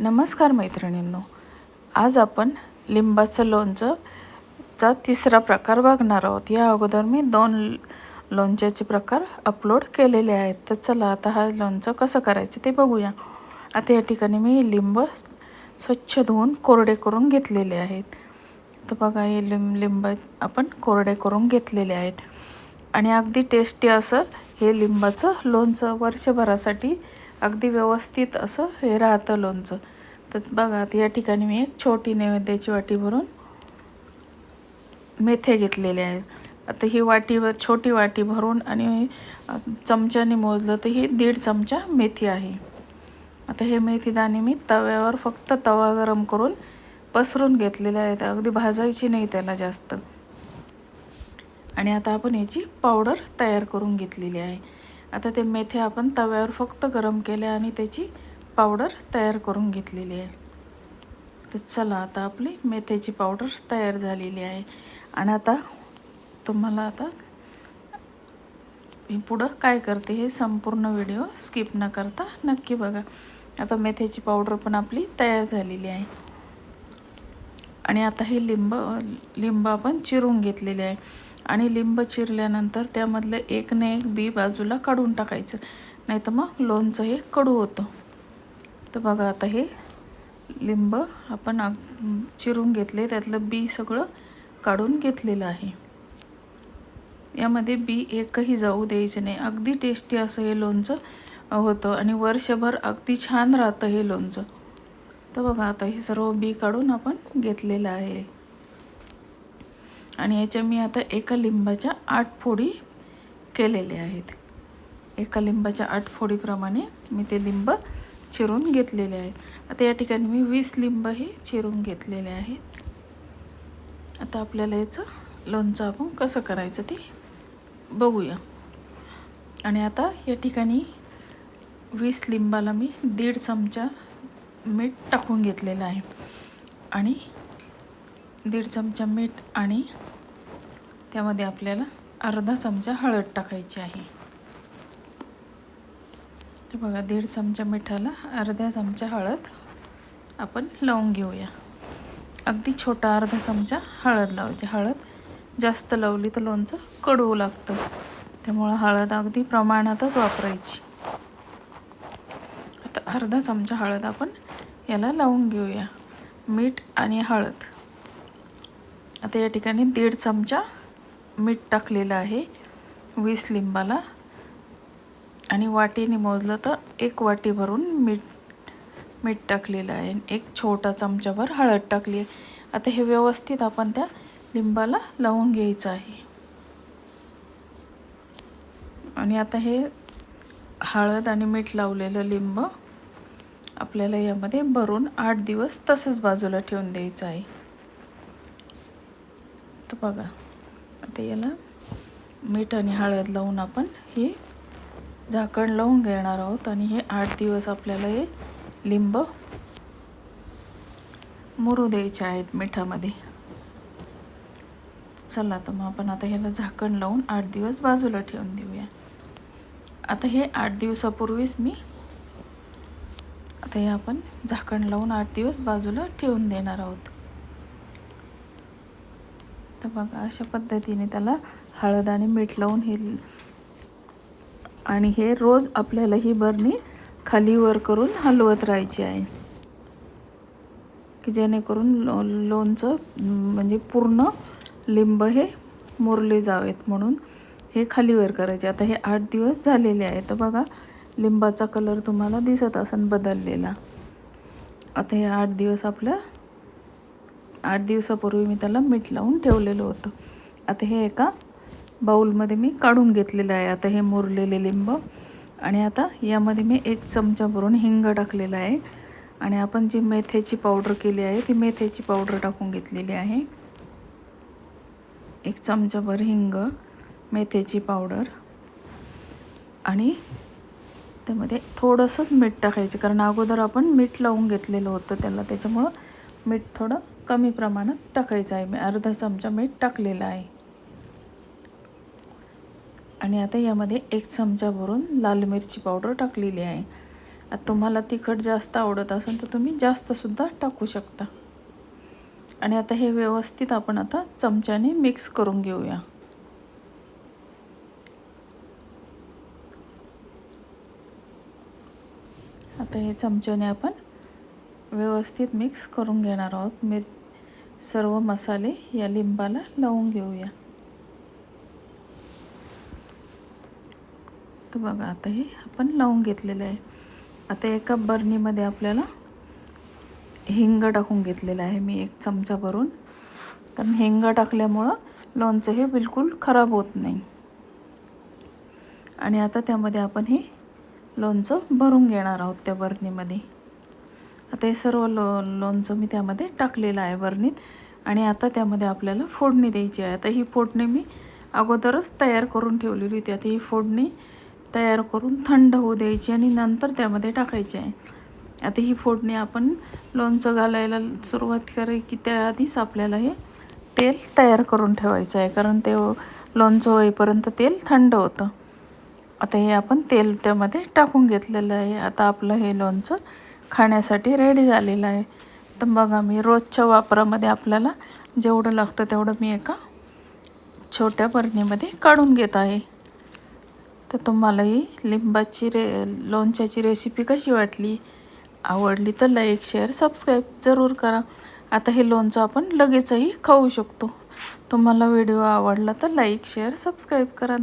नमस्कार मैत्रिणींनो. आज आपण लिंबाचं लोणचं चा तिसरा प्रकार बघणार आहोत. या अगोदर मी दोन लोणच्याचे प्रकार अपलोड केलेले आहेत. तर चला आता हा लोणचं कसं करायचं ते बघूया. आता या ठिकाणी मी लिंब स्वच्छ धुवून कोरडे करून घेतलेले आहेत. तर बघा हे लिंब लिंब आपण कोरडे करून घेतलेले आहेत. आणि अगदी टेस्टी असं हे लिंबाचं लोणचं वर्षभरासाठी अगदी व्यवस्थित असं हे राहतं लोणचं. तर बघा आता या ठिकाणी मी एक छोटी नैवेद्याची वाटी भरून मेथे घेतलेले आहे. आता ही वाटीवर छोटी वाटी भरून आणि चमच्याने मोजलं तर ही दीड चमचा मेथी आहे. आता हे मेथी दाणे मी तव्यावर फक्त तवा गरम करून पसरून घेतलेले आहेत. अगदी भाजायची नाही त्याला जास्त. आणि आता आपण याची पावडर तयार करून घेतलेली आहे. आता ते मेथे आपण तव्यावर फक्त गरम केले आणि त्याची पावडर तयार करून घेतलेली आहे. तर चला आता आपली मेथ्याची पावडर तयार झालेली आहे. आणि आता तुम्हाला आता मी पुढं काय करते हे संपूर्ण व्हिडिओ स्किप न करता नक्की बघा. आता मेथ्याची पावडर पण आपली तयार झालेली आहे. आणि आता हे लिंब लिंब आपण चिरून घेतलेले आहे. आणि लिंब चिरल्यानंतर त्यामधलं एक ना एक बी बाजूला काढून टाकायचं. नाही तर मग लोणचं हे कडू होतं. तर बघा आता हे लिंब आपण चिरून घेतले. त्यातलं बी सगळं काढून घेतलेलं आहे. यामध्ये बी एकही जाऊ द्यायचं नाही. अगदी टेस्टी असं हे लोणचं होतं. आणि वर्षभर अगदी छान राहतं हे लोणचं. तर बघा आता हे सर्व बी काढून आपण घेतलेलं आहे. आणि याच्या मी आता एका लिंबाच्या आठ फोडी केलेल्या आहेत. एका लिंबाच्या आठ फोडीप्रमाणे मी ते लिंब चिरून घेतलेले आहेत. आता या ठिकाणी मी वीस लिंब हे चिरून घेतलेले आहेत. आता आपल्याला याचं लोणचं आपण कसं करायचं ते बघूया. आणि आता या ठिकाणी वीस लिंबाला मी दीड चमचा मीठ टाकून घेतलेलं आहे. आणि दीड चमचा मीठ आणि त्यामध्ये आपल्याला अर्धा चमचा हळद टाकायची आहे. तर बघा दीड चमचा मिठाला अर्ध्या चमचा हळद आपण लावून घेऊया. अगदी छोटा अर्धा चमचा हळद लावायची. हळद जास्त लावली तर लोणचं कडवू लागतं. त्यामुळं हळद अगदी प्रमाणातच वापरायची. आता अर्धा चमचा हळद आपण याला लावून घेऊया. मीठ आणि हळद. आता या ठिकाणी दीड चमचा मीठ टाकलेलं आहे वीस लिंबाला. आणि वाटीने मोजलं तर एक वाटी भरून मीठ मीठ टाकलेलं आहे. एक छोटा चमचाभर हळद टाकली आहे. आता हे व्यवस्थित आपण त्या लिंबाला लावून घ्यायचं आहे. आणि आता हे हळद आणि मीठ लावलेलं लिंब आपल्याला यामध्ये भरून आठ दिवस तसंच बाजूला ठेवून द्यायचं आहे. तर बघा. आता याला मीठ आणि हळद लावून आपण हे झाकण लावून घेणार आहोत. आणि हे आठ दिवस आपल्याला हे लिंब मुरू द्यायचे आहेत मिठामध्ये. चला तर मग आपण आता ह्याला झाकण लावून आठ दिवस बाजूला ठेवून देऊया. आता हे आठ दिवसापूर्वीच मी आता हे आपण झाकण लावून आठ दिवस बाजूला ठेवून देणार आहोत. तर बघा अशा पद्धतीने त्याला हळद आणि मीठ लावून हे आणि हे रोज आपल्याला ही बरणी खाली वर करून हलवत राहायची आहे. की जेणेकरून लो लोणचं म्हणजे पूर्ण लिंब हे मुरले जावेत म्हणून हे खालीवर करायचे. आता हे आठ दिवस झालेले आहे. तर बघा लिंबाचा कलर तुम्हाला दिसत असेल बदललेला. आता हे आठ दिवस आपल्या आठ दिवसापूर्वी मी त्याला मीठ लावून ठेवलेलं होतं. आता हे एका बाऊलमध्ये मी काढून घेतलेलं आहे. आता हे मुरलेले लिंब आणि आता यामध्ये मी एक चमचा भरून हिंग टाकलेला आहे. आणि आपण जी मेथ्याची पावडर केली आहे ती मेथ्याची पावडर टाकून घेतलेली आहे. एक चमचाभर हिंग मेथ्याची पावडर आणि त्यामध्ये थोडंसंच मीठ टाकायचं. कारण अगोदर आपण मीठ लावून घेतलेलं होतं त्याला. त्याच्यामुळं मीठ थोडं कमी प्रमाणात टाकायचं आहे. मी अर्धा चमचा मीठ टाकलेलं आहे. आणि आता यामध्ये एक चमचा भरून लाल मिरची पावडर टाकलेली आहे. आता तुम्हाला तिखट जास्त आवडत असेल तर तुम्ही जास्तसुद्धा टाकू शकता. आणि आता हे व्यवस्थित आपण आता चमच्याने मिक्स करून घेऊया. आता हे चमच्याने आपण व्यवस्थित मिक्स करून घेणार आहोत. मिर सर्व मसाले या लिंबाला लावून घेऊया. तर बघा आता हे आपण लावून घेतलेलं आहे. आता एका बर्नीमध्ये आपल्याला हिंग टाकून घेतलेलं आहे मी एक चमचा भरून. कारण हिंग टाकल्यामुळं लोणचं हे बिलकुल खराब होत नाही. आणि आता त्यामध्ये आपण हे लोणचं भरून घेणार आहोत त्या बर्नीमध्ये आता हे सर्व लो लोणचं मी त्यामध्ये टाकलेलं आहे बर्नीत आणि आता त्यामध्ये आपल्याला फोडणी द्यायची आहे. आता ही फोडणी मी अगोदरच तयार करून ठेवलेली होती. आता ही फोडणी तयार करून थंड होऊ द्यायची आणि नंतर त्यामध्ये टाकायची आहे. आता ही फोडणी आपण लोणचं घालायला सुरुवात कराय की त्याआधीच आपल्याला हे तेल तयार करून ठेवायचं आहे. कारण ते लोणचं होईपर्यंत तेल थंड होतं. आता हे आपण तेल त्यामध्ये टाकून घेतलेलं आहे. आता आपलं हे लोणचं खाण्यासाठी रेडी झालेलं आहे. तर बघा मी रोजच्या वापरामध्ये आपल्याला जेवढं लागतं तेवढं मी एका छोट्या बरणीमध्ये काढून घेत आहे. तर तुम्हाला ही लिंबाची रे लोणच्याची रेसिपी कशी वाटली आवडली तर लाईक शेअर सबस्क्राईब जरूर करा. आता हे लोणचं आपण लगेचही खाऊ शकतो. तुम्हाला व्हिडिओ आवडला तर लाईक शेअर सबस्क्राईब करा.